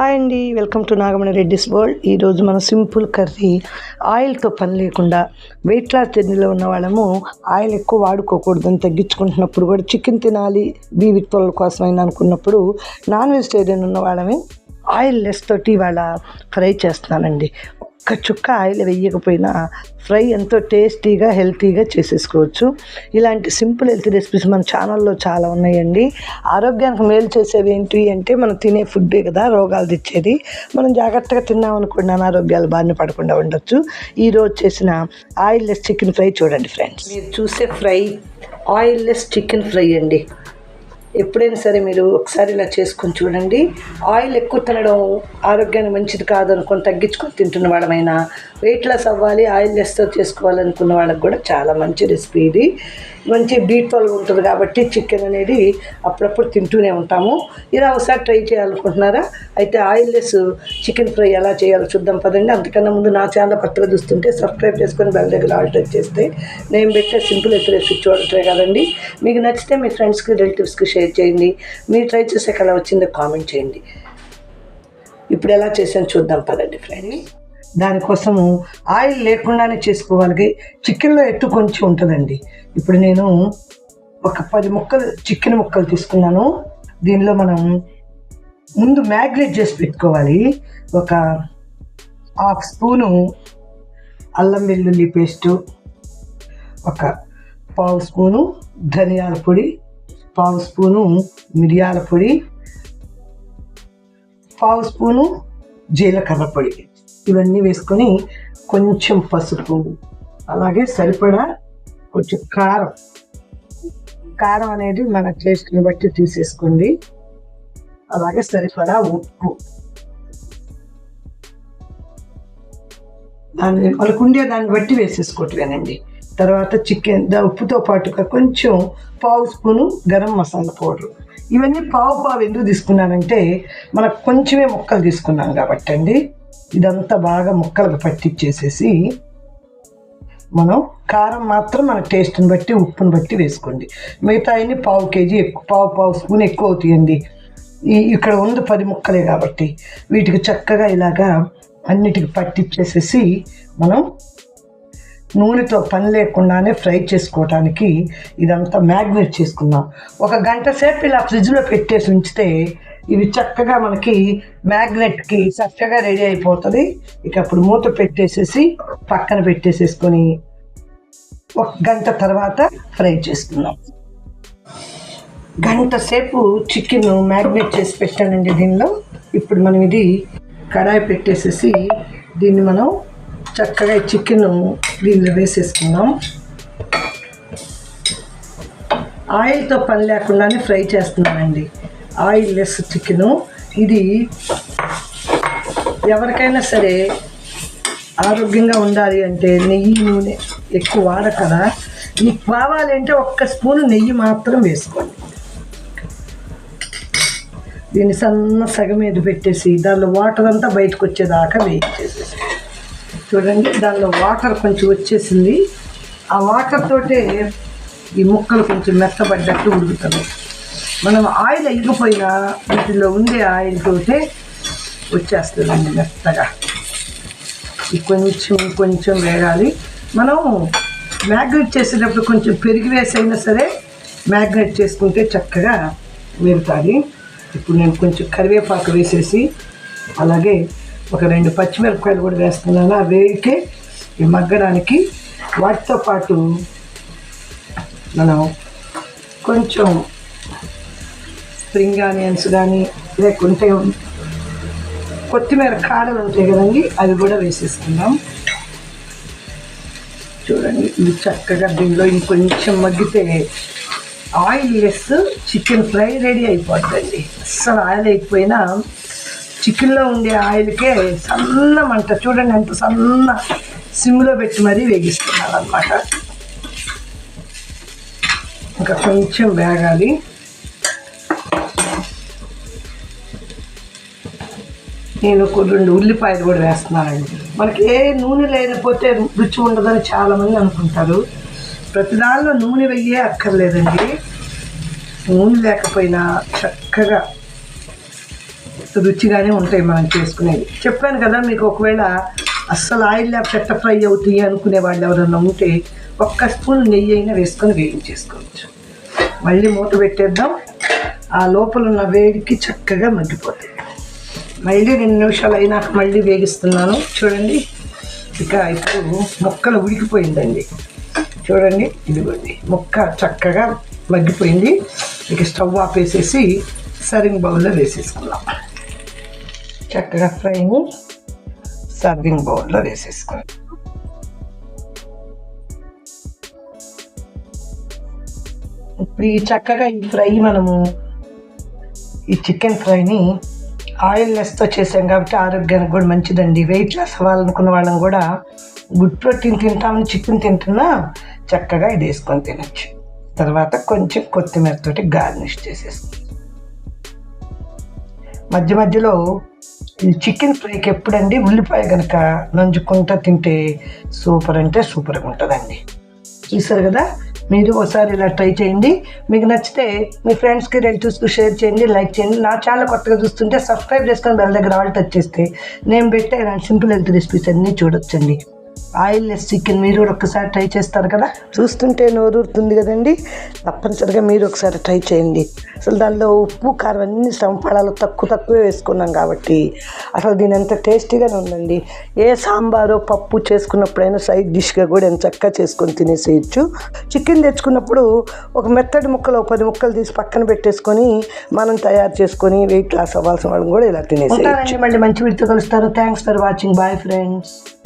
Hi అండి welcome to Nagamani Reddy's world. ఈరోజు మనం సింపుల్ కర్రీ ఆయిల్తో పని లేకుండా వెయిట్ లాస్ జర్నీలో ఉన్న వాళ్ళము ఆయిల్ ఎక్కువ వాడుకోకూడదని తగ్గించుకుంటున్నప్పుడు కూడా చికెన్ తినాలి బీ విత్తుల కోసమైనా అనుకున్నప్పుడు నాన్ వెజిటేరియన్ ఉన్న వాళ్ళమే ఆయిల్ లెస్ తోటి ఇవాళ ఫ్రై చేస్తున్నానండి. ఒక్క చుక్క ఆయిల్ వేయకపోయినా ఫ్రై ఎంతో టేస్టీగా హెల్తీగా చేసేసుకోవచ్చు. ఇలాంటి సింపుల్ హెల్తీ రెసిపీస్ మన ఛానల్లో చాలా ఉన్నాయండి. ఆరోగ్యానికి మేలు చేసేవి ఏంటి అంటే మనం తినే ఫుడ్డే కదా రోగాలు తెచ్చేది. మనం జాగ్రత్తగా తిన్నామనుకోండి అనారోగ్యాలు బారిన పడకుండా ఉండొచ్చు. ఈరోజు చేసిన ఆయిల్ లెస్ చికెన్ ఫ్రై చూడండి ఫ్రెండ్స్. మీరు చూసే fry oil less chicken fry అండి. ఎప్పుడైనా సరే మీరు ఒకసారి ఇలా చేసుకొని చూడండి. ఆయిల్ ఎక్కువ తినడం ఆరోగ్యానికి మంచిది కాదు అనుకొని తగ్గించుకొని తింటున్న వాళ్ళమైనా వెయిట్ లాస్ అవ్వాలి ఆయిల్ లెస్తో చేసుకోవాలనుకున్న వాళ్ళకి కూడా చాలా మంచి రెసిపీ ఇది. మంచి బీట్ పళ్ళు ఉంటుంది కాబట్టి చికెన్ అనేది అప్పుడప్పుడు తింటూనే ఉంటాము. ఇలా ఒకసారి ట్రై చేయాలనుకుంటున్నారా? అయితే ఆయిల్ లెస్ చికెన్ ఫ్రై ఎలా చేయాలో చూద్దాం పదండి. అంతకన్నా ముందు నా ఛానల్ కొత్తగా చూస్తుంటే సబ్స్క్రైబ్ చేసుకొని బెల్ దగ్గర ఆల్ టచ్ చేస్తే నేను పెట్టే సింపుల్ ఎత్తు రెసిపీ చూడటమే కదండి. మీకు నచ్చితే మీ ఫ్రెండ్స్కి రిలేటివ్స్కి షేర్ చేయండి. మీరు ట్రై చేసాక ఎలా వచ్చిందో కామెంట్ చేయండి. ఇప్పుడు ఎలా చేసాను చూద్దాం పదండి ఫ్రెండ్ దానికోసము ఆయిల్ లేకుండానే చేసుకోవాలి చికెన్లో ఎట్టు కొంచెం ఉంటుందండి. ఇప్పుడు నేను ఒక పది ముక్కలు చికెన్ ముక్కలు తీసుకున్నాను. దీనిలో మనం ముందు మ్యాగ్నేట్ చేసి పెట్టుకోవాలి. ఒక హాఫ్ స్పూను అల్లం వెల్లుల్లి పేస్టు ఒక పావు స్పూను ధనియాల పొడి పావు స్పూను మిరియాల పొడి పావు స్పూను జీలకర్ర పొడి. ఇవన్నీ వేసుకొని కొంచెం పసుపు అలాగే సరిపడా కొంచెం కారం. కారం అనేది మన టేస్ట్ని బట్టి తీసేసుకోండి. అలాగే సరిపడా ఉప్పు. దాన్ని వాళ్ళకు ఉండే దాన్ని బట్టి వేసేసుకోవట్లేనండి తర్వాత చికెన్ దా ఉప్పుతో పాటుగా కొంచెం పావు స్పూను గరం మసాలా పౌడర్. ఇవన్నీ పావు పావు ఎందుకు తీసుకున్నానంటే మనకు కొంచెమే ముక్కలు తీసుకున్నాం కాబట్టి అండి. ఇదంతా బాగా ముక్కలకు పట్టించేసేసి మనం కారం మాత్రం మన టేస్ట్ని బట్టి ఉప్పుని బట్టి వేసుకోండి. మిగతా అన్ని పావు కేజీ ఎక్కువ పావు పావు స్పూన్ ఎక్కువ అవుతాయండి. ఈ ఇక్కడ ఉంది పది ముక్కలే కాబట్టి వీటికి చక్కగా ఇలాగా అన్నిటికి పట్టించేసేసి మనం నూనెతో పని లేకుండానే ఫ్రై చేసుకోవడానికి ఇదంతా మ్యాగ్నేట్ చేసుకుందాం ఒక గంట సేపు ఇలా ఫ్రిడ్జ్లో పెట్టేసి ఉంచితే ఇవి చక్కగా మనకి మ్యాగ్నెట్కి చక్కగా రెడీ అయిపోతుంది. ఇక అప్పుడు మూత పెట్టేసేసి పక్కన పెట్టేసేసుకొని ఒక గంట తర్వాత ఫ్రై చేసుకుందాం. గంట సేపు చికెన్ మ్యాగ్నేట్ చేసి పెట్టానండి దీనిలో. ఇప్పుడు మనం ఇది కడాయి పెట్టేసేసి దీన్ని మనం చక్కగా ఈ చికెన్ దీనిలో వేసేసుకుందాం. ఆయిల్తో పని లేకుండానే ఫ్రై చేస్తున్నానండి ఆయిల్ లెస్ చికెను. ఇది ఎవరికైనా సరే ఆరోగ్యంగా ఉండాలి అంటే నెయ్యి నూనె ఎక్కువ వాడకదా మీకు కావాలి అంటే ఒక్క స్పూన్ నెయ్యి మాత్రం వేసుకోండి. దీన్ని సన్న సగం మీద పెట్టేసి దానిలో వాటర్ అంతా బయటకు వచ్చేదాకా వెయిట్ చేసేసి చూడండి దానిలో వాటర్ కొంచెం వచ్చేసింది. ఆ వాటర్ తోటే ఈ ముక్కలు కొంచెం మెత్తబడ్డట్టు ఉడుకుతాయి. మనం ఆయిల్ ఎగిపోయినా వీటిలో ఉండే ఆయిల్ తోటే వచ్చేస్తుందండి మెత్తగా. ఈ కొంచెం కొంచెం వేగాలి. మనం మ్యాగ్నెట్ చేసేటప్పుడు కొంచెం పెరిగి వేసైనా సరే మ్యాగ్నెట్ చేసుకుంటే చక్కగా వేరుతుంది ఇప్పుడు నేను కొంచెం కరివేపాకు వేసేసి అలాగే ఒక రెండు పచ్చిమిరపకాయలు కూడా వేస్తున్నాను. అవి ఈ మగ్గడానికి వాటితో పాటు మనం కొంచెం స్ప్రింగ్ ఆనియన్స్ కానీ లేకుంటే కొత్తిమీర కాడలు ఉంటాయి కదండి అవి కూడా వేసేసుకుందాం. చూడండి ఇవి చక్కగా దీనిలో ఇంకొంచెం మగ్గితే oil less chicken fry ready అయిపోతుందండి అస్సలు ఆయిల్ అయిపోయినా చికెన్లో ఉండే ఆయిల్కే సన్న మంట చూడండి ఎంత సన్న సిమ్లో పెట్టి మరీ వేగిస్తున్నాను అనమాట ఇంకా కొంచెం వేగాలి. నేను ఒక రెండు ఉల్లిపాయలు కూడా వేస్తున్నానండి. మనకి ఏ నూనె లేకపోతే రుచి ఉండదని చాలామంది అనుకుంటారు. ప్రతి దానిలో నూనె వెయ్యే అక్కర్లేదండి. నూనె లేకపోయినా చక్కగా రుచిగానే ఉంటాయి మనం చేసుకునేది చెప్పాను కదా మీకు ఒకవేళ అస్సలు ఆయిల్ లేకపోతే ఫ్రై అవుతాయి అనుకునే వాళ్ళు ఎవరైనా ఉంటే ఒక్క స్పూన్ నెయ్యి అయినా వేసుకొని వేయించేసుకోవచ్చు మళ్ళీ మూత పెట్టేద్దాం. ఆ లోపల ఉన్న వేడికి చక్కగా మగ్గిపోతాయి మళ్ళీ రెండు నిమిషాలు అయినాక మళ్ళీ వేగిస్తున్నాను. చూడండి. ఇక ఇప్పుడు ముక్కలు ఉడికిపోయిందండి. చూడండి. ఇదిగోండి. ముక్క చక్కగా మగ్గిపోయింది. ఇక స్టవ్ ఆపేసేసి సరింగ్ బౌల్లో వేసేసుకుందాం. చక్కగా ఫ్రైని సర్వింగ్ బౌల్లో వేసేసుకోండి ఇప్పుడు ఈ చక్కగా ఈ ఫ్రై మనము ఈ చికెన్ ఫ్రైని ఆయిల్ లెస్తో చేసాం కాబట్టి ఆరోగ్యానికి కూడా మంచిదండి. వెయిట్ లాస్ అవ్వాలనుకున్న వాళ్ళం కూడా గుడ్ ప్రోటీన్ తింటామని చికెన్ తింటున్నా చక్కగా ఇది వేసుకొని తినచ్చు. తర్వాత కొంచెం కొత్తిమీరతోటి గార్నిష్ చేసేసుకుంటాం మధ్య మధ్యలో ఈ చికెన్ ఫ్రైకి ఎప్పుడండి? ఉల్లిపాయ కనుక నంజుకుంటా తింటే సూపర్ అంటే సూపర్గా ఉంటుందండి. చూసారు కదా? మీరు ఒకసారి ఇలా ట్రై చేయండి. మీకు నచ్చితే మీ ఫ్రెండ్స్కి రిలేటివ్స్కి షేర్ చేయండి లైక్ చేయండి. నా ఛానల్ కొత్తగా చూస్తుంటే సబ్స్క్రైబ్ చేసుకొని బెల్ దగ్గర ఆల్ టచ్ చేస్తే నేను పెట్టే సింపుల్ హెల్త్ రెసిపీస్ అన్నీ చూడొచ్చండి. ఆయిల్ లెస్ చికెన్ మీరు కూడా ఒక్కసారి ట్రై చేస్తారు కదా? చూస్తుంటే నోరూరుతుంది కదండి. తప్పనిసరిగా మీరు ఒకసారి ట్రై చేయండి. అసలు దానిలో ఉప్పు కారం అన్ని సంపడాలు తక్కువ తక్కువే వేసుకున్నాం కాబట్టి అసలు దీని అంత టేస్టీగానే ఉందండి. ఏ సాంబారో పప్పు చేసుకున్నప్పుడైనా సైడ్ డిష్గా కూడా ఎంత చక్కగా చేసుకొని తినేసేయచ్చు. చికెన్ తెచ్చుకున్నప్పుడు ఒక మెత్తడి ముక్కలు ఒక పది ముక్కలు తీసి పక్కన పెట్టేసుకొని మనం తయారు చేసుకొని వెయిట్ లాస్ అవ్వాల్సిన వాళ్ళని కూడా ఇలా తినేసేయచ్చు. మంచి వీటితో కలుస్తారు. Thanks for watching bye friends